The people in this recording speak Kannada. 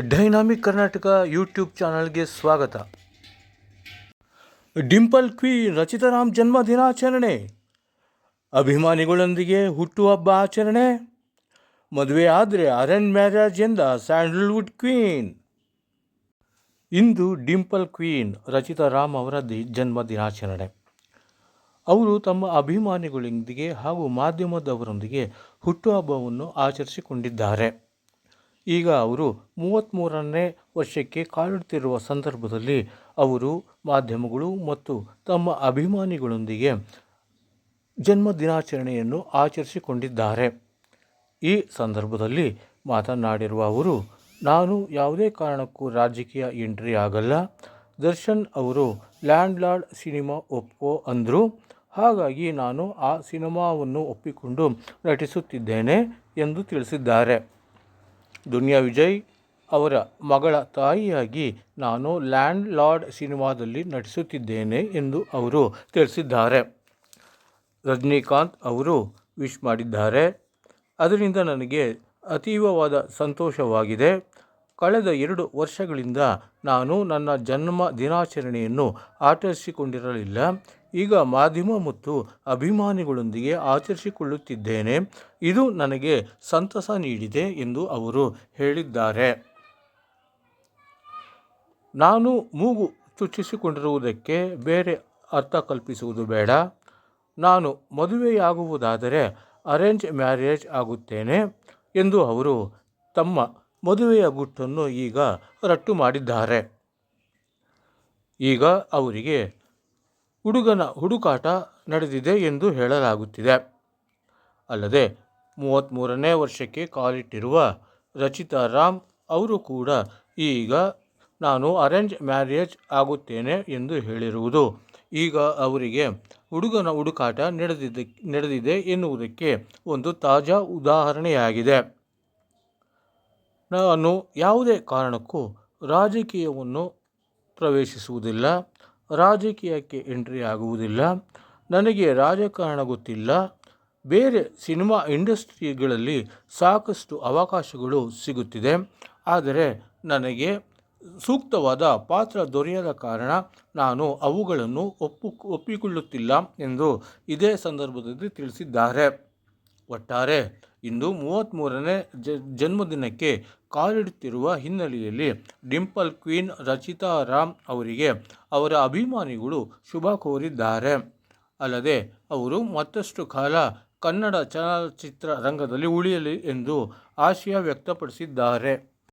ಡೈನಾಮಿಕ್ ಕರ್ನಾಟಕ ಯೂಟ್ಯೂಬ್ ಚಾನಲ್ಗೆ ಸ್ವಾಗತ. ಡಿಂಪಲ್ ಕ್ವೀನ್ ರಚಿತಾರಾಮ್ ಜನ್ಮ ದಿನಾಚರಣೆ. ಅಭಿಮಾನಿಗಳೊಂದಿಗೆ ಹುಟ್ಟುಹಬ್ಬ ಆಚರಣೆ. ಮದುವೆ ಆದರೆ ಅರೇಂಜ್ ಮ್ಯಾರೇಜ್ ಎಂದ ಸ್ಯಾಂಡಲ್ವುಡ್ ಕ್ವೀನ್. ಇಂದು ಡಿಂಪಲ್ ಕ್ವೀನ್ ರಚಿತಾರಾಮ್ ಅವರ ದಿ ಜನ್ಮ ದಿನಾಚರಣೆ. ಅವರು ತಮ್ಮ ಅಭಿಮಾನಿಗಳೊಂದಿಗೆ ಹಾಗೂ ಮಾಧ್ಯಮದವರೊಂದಿಗೆ ಹುಟ್ಟುಹಬ್ಬವನ್ನು ಆಚರಿಸಿಕೊಂಡಿದ್ದಾರೆ. ಈಗ ಅವರು ಮೂವತ್ತ್ಮೂರನೇ ವರ್ಷಕ್ಕೆ ಕಾಲಿಡುತ್ತಿರುವ ಸಂದರ್ಭದಲ್ಲಿ ಅವರು ಮಾಧ್ಯಮಗಳು ಮತ್ತು ತಮ್ಮ ಅಭಿಮಾನಿಗಳೊಂದಿಗೆ ಜನ್ಮ ದಿನಾಚರಣೆಯನ್ನು ಆಚರಿಸಿಕೊಂಡಿದ್ದಾರೆ. ಈ ಸಂದರ್ಭದಲ್ಲಿ ಮಾತನಾಡಿರುವ ಅವರು, ನಾನು ಯಾವುದೇ ಕಾರಣಕ್ಕೂ ರಾಜಕೀಯ ಎಂಟ್ರಿ ಆಗಲ್ಲ. ದರ್ಶನ್ ಅವರು ಲ್ಯಾಂಡ್ ಲಾರ್ಡ್ ಸಿನಿಮಾ ಒಪ್ಪೋ ಅಂದರು. ಹಾಗಾಗಿ ನಾನು ಆ ಸಿನಿಮಾವನ್ನು ಒಪ್ಪಿಕೊಂಡು ನಟಿಸುತ್ತಿದ್ದೇನೆ ಎಂದು ತಿಳಿಸಿದ್ದಾರೆ. ದುನಿಯಾ ವಿಜಯ್ ಅವರ ಮಗಳ ತಾಯಿಯಾಗಿ ನಾನು ಲ್ಯಾಂಡ್ ಲಾರ್ಡ್ ಸಿನಿಮಾದಲ್ಲಿ ನಟಿಸುತ್ತಿದ್ದೇನೆ ಎಂದು ಅವರು ತಿಳಿಸಿದ್ದಾರೆ. ರಜನಿಕಾಂತ್ ಅವರು ವಿಶ್ ಮಾಡಿದ್ದಾರೆ. ಅದರಿಂದ ನನಗೆ ಅತೀವವಾದ ಸಂತೋಷವಾಗಿದೆ. ಕಳೆದ ಎರಡು ವರ್ಷಗಳಿಂದ ನಾನು ನನ್ನ ಜನ್ಮ ದಿನಾಚರಣೆಯನ್ನು ಆಚರಿಸಿಕೊಂಡಿರಲಿಲ್ಲ. ಈಗ ಮಾಧ್ಯಮ ಮತ್ತು ಅಭಿಮಾನಿಗಳೊಂದಿಗೆ ಆಚರಿಸಿಕೊಳ್ಳುತ್ತಿದ್ದೇನೆ. ಇದು ನನಗೆ ಸಂತಸ ನೀಡಿದೆ ಎಂದು ಅವರು ಹೇಳಿದ್ದಾರೆ. ನಾನು ಮೂಗು ಚುಚ್ಚಿಸಿಕೊಂಡಿರುವುದಕ್ಕೆ ಬೇರೆ ಅರ್ಥ ಕಲ್ಪಿಸುವುದು ಬೇಡ. ನಾನು ಮದುವೆಯಾಗುವುದಾದರೆ ಅರೇಂಜ್ ಮ್ಯಾರೇಜ್ ಆಗುತ್ತೇನೆ ಎಂದು ಅವರು ತಮ್ಮ ಮದುವೆಯ ಗುಟ್ಟನ್ನು ಈಗ ರಟ್ಟು ಮಾಡಿದ್ದಾರೆ. ಈಗ ಅವರಿಗೆ ಹುಡುಗನ ಹುಡುಕಾಟ ನಡೆದಿದೆ ಎಂದು ಹೇಳಲಾಗುತ್ತಿದೆ. ಅಲ್ಲದೆ ಮೂವತ್ತ್ಮೂರನೇ ವರ್ಷಕ್ಕೆ ಕಾಲಿಟ್ಟಿರುವ ರಚಿತಾ ರಾಮ್ ಅವರು ಕೂಡ, ಈಗ ನಾನು ಅರೇಂಜ್ ಮ್ಯಾರೇಜ್ ಆಗುತ್ತೇನೆ ಎಂದು ಹೇಳಿರುವುದು. ಈಗ ಅವರಿಗೆ ಹುಡುಗನ ಹುಡುಕಾಟ ನಡೆದಿದ್ದ, ನಡೆದಿದೆ ಎನ್ನುವುದಕ್ಕೆ ಒಂದು ತಾಜಾ ಉದಾಹರಣೆಯಾಗಿದೆ. ನಾನು ಯಾವುದೇ ಕಾರಣಕ್ಕೂ ರಾಜಕೀಯವನ್ನು ಪ್ರವೇಶಿಸುವುದಿಲ್ಲ. ರಾಜಕೀಯಕ್ಕೆ ಎಂಟ್ರಿ ಆಗುವುದಿಲ್ಲ. ನನಗೆ ರಾಜಕಾರಣ ಗೊತ್ತಿಲ್ಲ. ಬೇರೆ ಸಿನಿಮಾ ಇಂಡಸ್ಟ್ರಿಗಳಲ್ಲಿ ಸಾಕಷ್ಟು ಅವಕಾಶಗಳು ಸಿಗುತ್ತಿದೆ. ಆದರೆ ನನಗೆ ಸೂಕ್ತವಾದ ಪಾತ್ರ ದೊರೆಯದ ಕಾರಣ ನಾನು ಅವುಗಳನ್ನು ಒಪ್ಪು, ಒಪ್ಪಿಕೊಳ್ಳುತ್ತಿಲ್ಲ ಎಂದು ಇದೇ ಸಂದರ್ಭದಲ್ಲಿ ತಿಳಿಸಿದ್ದಾರೆ. ಒಟ್ಟಾರೆ ಇಂದು ಮೂವತ್ತ್ಮೂರನೇ ಜ, ಜನ್ಮದಿನಕ್ಕೆ ಕಾಲಿಡುತ್ತಿರುವ ಹಿನ್ನೆಲೆಯಲ್ಲಿ ಡಿಂಪಲ್ ಕ್ವೀನ್ ರಚಿತಾ ರಾಮ್ ಅವರಿಗೆ ಅವರ ಅಭಿಮಾನಿಗಳು ಶುಭ ಕೋರಿದ್ದಾರೆ. ಅಲ್ಲದೆ ಅವರು ಮತ್ತಷ್ಟು ಕಾಲ ಕನ್ನಡ ಚಲನಚಿತ್ರ ರಂಗದಲ್ಲಿ ಉಳಿಯಲಿ ಎಂದು ಆಶಯ ವ್ಯಕ್ತಪಡಿಸಿದ್ದಾರೆ.